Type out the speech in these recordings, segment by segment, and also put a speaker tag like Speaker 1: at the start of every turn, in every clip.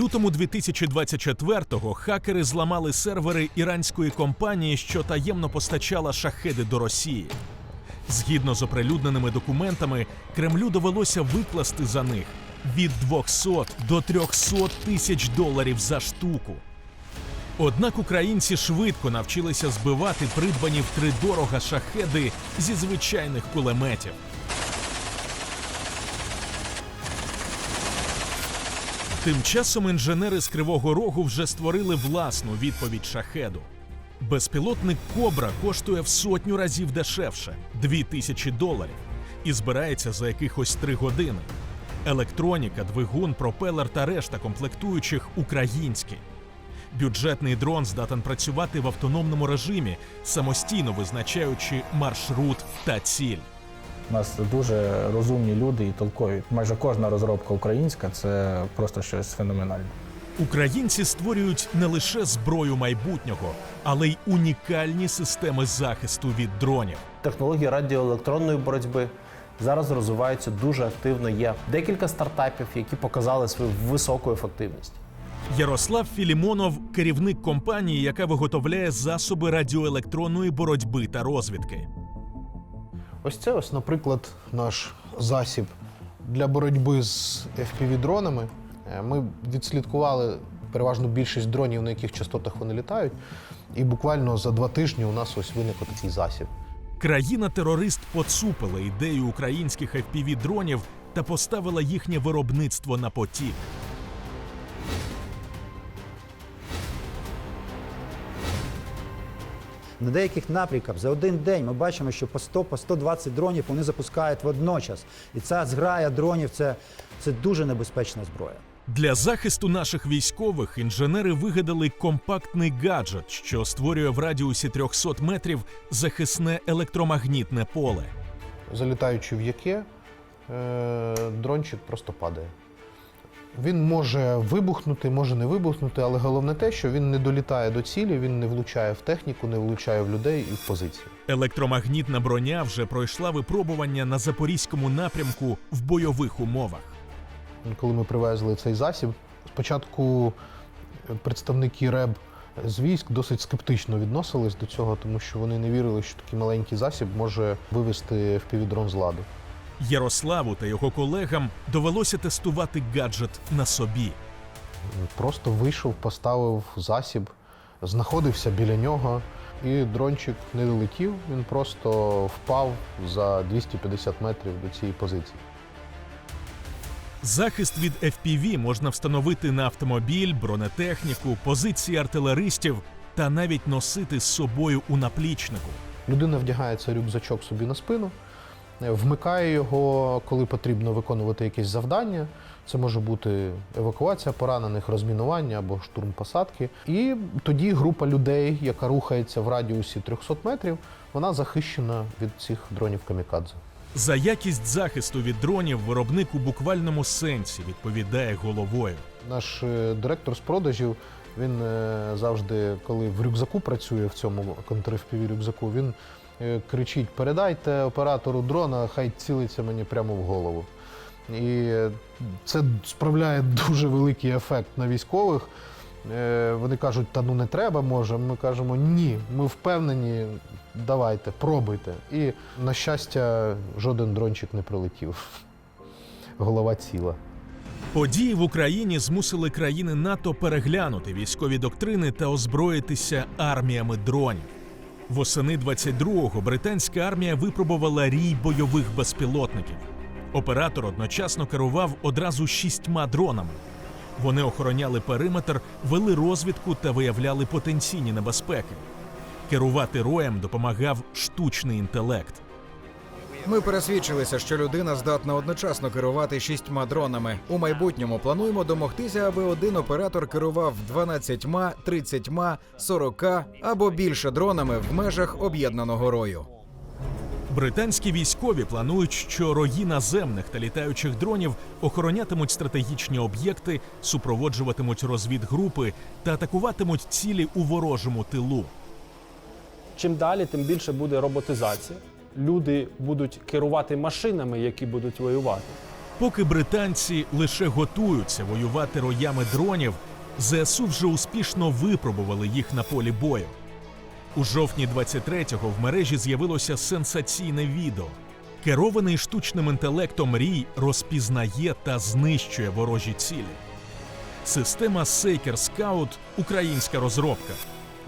Speaker 1: лютому 2024-го хакери зламали сервери іранської компанії, що таємно постачала шахеди до Росії. Згідно з оприлюдненими документами, Кремлю довелося викласти за них від 200 до 300 тисяч доларів за штуку. Однак українці швидко навчилися збивати придбані втридорога шахеди зі звичайних кулеметів. Тим часом інженери з Кривого Рогу вже створили власну відповідь шахеду. Безпілотник Кобра коштує в сотню разів дешевше 2000 доларів і збирається за якихось три години. Електроніка, двигун, пропелер та решта комплектуючих українські. Бюджетний дрон здатен працювати в автономному режимі, самостійно визначаючи маршрут та ціль.
Speaker 2: У нас дуже розумні люди і толкові. Майже кожна розробка українська це просто щось феноменальне.
Speaker 1: Українці створюють не лише зброю майбутнього, але й унікальні системи захисту від дронів.
Speaker 3: Технології радіоелектронної боротьби зараз розвиваються дуже активно. Є декілька стартапів, які показали свою високу ефективність.
Speaker 1: Ярослав Філімонов керівник компанії, яка виготовляє засоби радіоелектронної боротьби та розвідки.
Speaker 4: Ось це, ось, наприклад, наш засіб для боротьби з FPV-дронами. Е, Ми відслідкували переважно більшість дронів, на яких частотах вони літають. І буквально за два тижні у нас ось виник такий засіб.
Speaker 1: Країна-терорист поцупила ідею українських fpv дронів та поставила їхнє виробництво на потік.
Speaker 5: На деяких напрямках за один день ми бачимо, що по 100 по 120 дронів вони запускають водночас. І ця зграя дронів це, це дуже небезпечна зброя.
Speaker 1: Для захисту наших військових інженери вигадали компактний гаджет, що створює в радіусі 300 метрів захисне електромагнітне поле.
Speaker 4: Залітаючи в яке, е, дрончик просто падає. Він може вибухнути, може не вибухнути, але головне те, що він не долітає до цілі, він не влучає в техніку, не влучає в людей і в позиції.
Speaker 1: Електромагнітна броня вже пройшла випробування на запорізькому напрямку в бойових умовах.
Speaker 4: Коли ми привезли цей засіб, спочатку представники РЕБ з військ досить скептично відносились до цього, тому що вони не вірили, що такий маленький засіб може вивести впівдрон з ладу.
Speaker 1: Ярославу та його колегам довелося тестувати гаджет на собі.
Speaker 4: Просто вийшов, поставив засіб, знаходився біля нього, і дрончик не долетів, він просто впав за 250 метрів до цієї позиції.
Speaker 1: Захист від FPV можна встановити на автомобіль, бронетехніку, позиції артилеристів та навіть носити з собою у наплічнику.
Speaker 4: Людина вдягає цей рюкзачок собі на спину, вмикає його, коли потрібно виконувати якесь завдання. Це може бути евакуація поранених, розмінування або штурм посадки. І тоді група людей, яка рухається в радіусі 300 метрів, вона захищена від цих дронів камікадзе.
Speaker 1: За якість захисту від дронів виробник у буквальному сенсі відповідає головою.
Speaker 4: Наш е, директор з продажів, він е, завжди, коли в рюкзаку працює в цьому контрфпв рюкзаку, він кричить: передайте оператору дрона, хай цілиться мені прямо в голову. І е, це справляє дуже великий ефект на військових. Е, Вони кажуть, та ну не треба, може. Ми кажемо, ні, ми впевнені, давайте, пробуйте. І, на щастя, жоден дрончик не прилетів. Голова ціла.
Speaker 1: Події в Україні змусили країни НАТО переглянути військові доктрини та озброїтися арміями дронів. Восени 22-го британська армія випробувала рій бойових безпілотників. Оператор одночасно керував одразу шістьма дронами. Вони охороняли периметр, вели розвідку та виявляли потенційні небезпеки. Керувати роєм допомагав штучний інтелект.
Speaker 6: Ми пересвідчилися, що людина здатна одночасно керувати шістьма дронами. У майбутньому плануємо домогтися, аби один оператор керував 12, 30, 40 або більше дронами в межах об'єднаного рою.
Speaker 1: Британські військові планують, що рої наземних та літаючих дронів охоронятимуть стратегічні об'єкти, супроводжуватимуть розвідгрупи та атакуватимуть цілі у ворожому тилу.
Speaker 7: Чим далі, тим більше буде роботизація. Люди будуть керувати машинами, які будуть воювати.
Speaker 1: Поки британці лише готуються воювати роями дронів, ЗСУ вже успішно випробували їх на полі бою. У жовтні 23-го в мережі з'явилося сенсаційне відео. Керований штучним інтелектом Рій розпізнає та знищує ворожі цілі. Система Сейкер Scout – українська розробка.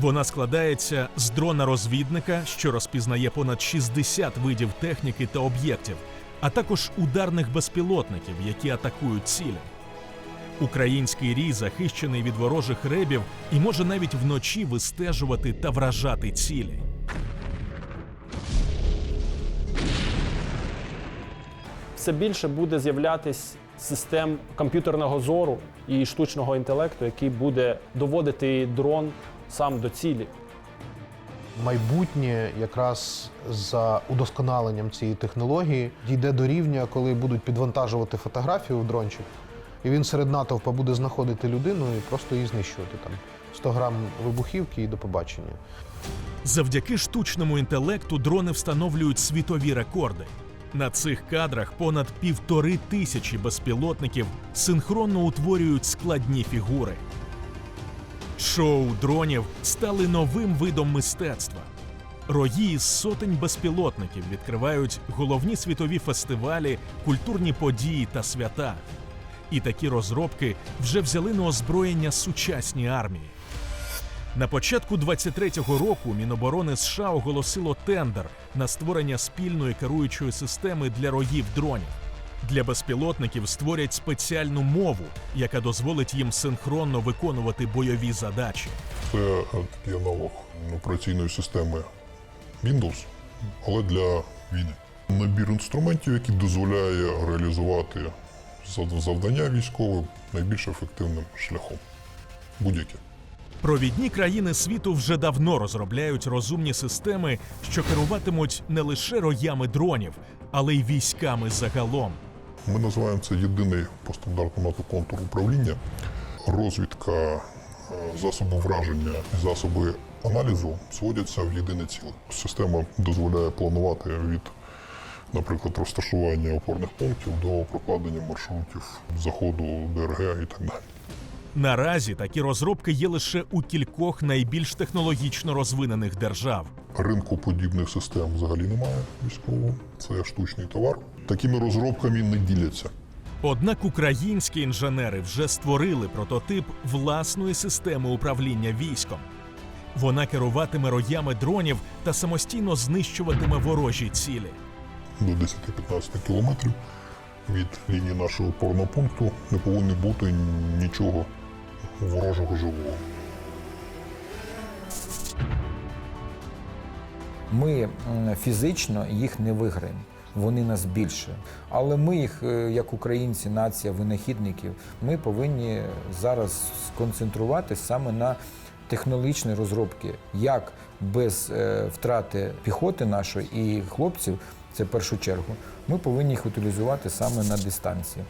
Speaker 1: Вона складається з дрона-розвідника, що розпізнає понад 60 видів техніки та об'єктів, а також ударних безпілотників, які атакують цілі. Український рій захищений від ворожих ребів і може навіть вночі вистежувати та вражати цілі.
Speaker 7: Все більше буде з'являтись систем комп'ютерного зору і штучного інтелекту, який буде доводити дрон сам до цілі.
Speaker 4: Майбутнє якраз за удосконаленням цієї технології дійде до рівня, коли будуть підвантажувати фотографію в дрончик, і він серед натовпа буде знаходити людину і просто її знищувати там 100 грам вибухівки і до побачення.
Speaker 1: Завдяки штучному інтелекту дрони встановлюють світові рекорди. На цих кадрах понад півтори тисячі безпілотників синхронно утворюють складні фігури. Шоу дронів стали новим видом мистецтва. Рої із сотень безпілотників відкривають головні світові фестивалі, культурні події та свята. І такі розробки вже взяли на озброєння сучасні армії. На початку 23-го року Міноборони США оголосило тендер на створення спільної керуючої системи для роїв дронів. Для безпілотників створять спеціальну мову, яка дозволить їм синхронно виконувати бойові задачі.
Speaker 8: Це е, такий аналог операційної системи Windows, але для війни. Набір інструментів, який дозволяє реалізувати зав- завдання військове найбільш ефективним шляхом. Будь-які.
Speaker 1: Провідні країни світу вже давно розробляють розумні системи, що керуватимуть не лише роями дронів, але й військами загалом.
Speaker 8: Ми називаємо це єдиний по стандарту НАТО контур управління. Розвідка, е, засоби враження і засоби аналізу зводяться в єдине ціле. Система дозволяє планувати від, наприклад, розташування опорних пунктів до прокладення маршрутів заходу ДРГ і так далі.
Speaker 1: Наразі такі розробки є лише у кількох найбільш технологічно розвинених держав.
Speaker 8: Ринку подібних систем взагалі немає військового. Це штучний товар. Такими розробками не діляться.
Speaker 1: Однак українські інженери вже створили прототип власної системи управління військом. Вона керуватиме роями дронів та самостійно знищуватиме ворожі цілі.
Speaker 8: До 10-15 кілометрів від лінії нашого опорного пункту не повинно бути нічого ворожого живого.
Speaker 9: Ми фізично їх не виграємо. Вони нас більше. Але ми їх, е, як українці, нація винахідників, ми повинні зараз сконцентруватися саме на технологічні розробки, як без е, втрати піхоти нашої і хлопців, це в першу чергу, ми повинні їх утилізувати саме на дистанції.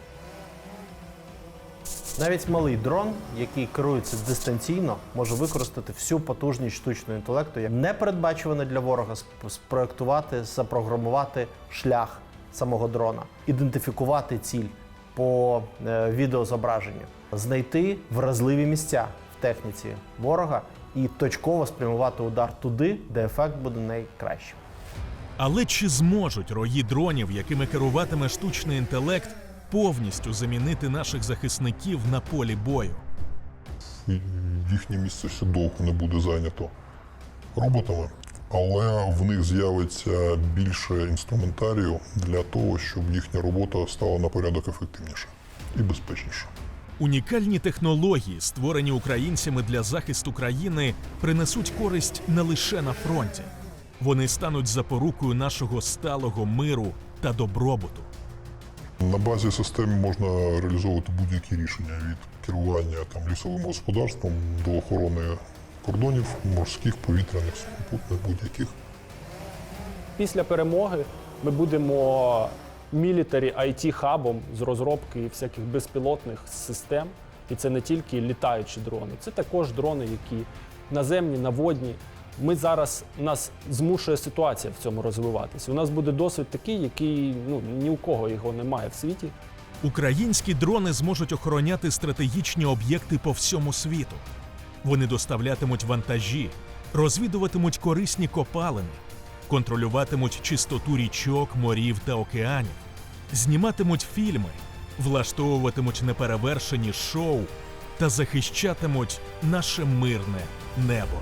Speaker 3: Навіть малий дрон, який керується дистанційно, може використати всю потужність штучного інтелекту, як непередбачуване для ворога сп- спроектувати, запрограмувати шлях самого дрона, ідентифікувати ціль по е, відеозображенню, знайти вразливі місця в техніці ворога і точково спрямувати удар туди, де ефект буде найкращим.
Speaker 1: Але чи зможуть рої дронів, якими керуватиме штучний інтелект, повністю замінити наших захисників на полі бою?
Speaker 8: Їхнє місце ще довго не буде зайнято роботами, але в них з'явиться більше інструментарію для того, щоб їхня робота стала на порядок ефективніше і безпечніше.
Speaker 1: Унікальні технології, створені українцями для захисту країни, принесуть користь не лише на фронті. Вони стануть запорукою нашого сталого миру та добробуту.
Speaker 8: На базі системи можна реалізовувати будь-які рішення від керування там лісовим господарством до охорони кордонів морських, повітряних, сухопутних, будь-яких.
Speaker 7: Після перемоги ми будемо мілітарі it хабом з розробки всяких безпілотних систем. І це не тільки літаючі дрони, це також дрони, які наземні, наводні. Ми зараз нас змушує ситуація в цьому розвиватися. У нас буде досвід такий, який ну ні у кого його немає в світі.
Speaker 1: Українські дрони зможуть охороняти стратегічні об'єкти по всьому світу. Вони доставлятимуть вантажі, розвідуватимуть корисні копалини, контролюватимуть чистоту річок, морів та океанів, зніматимуть фільми, влаштовуватимуть неперевершені шоу та захищатимуть наше мирне небо.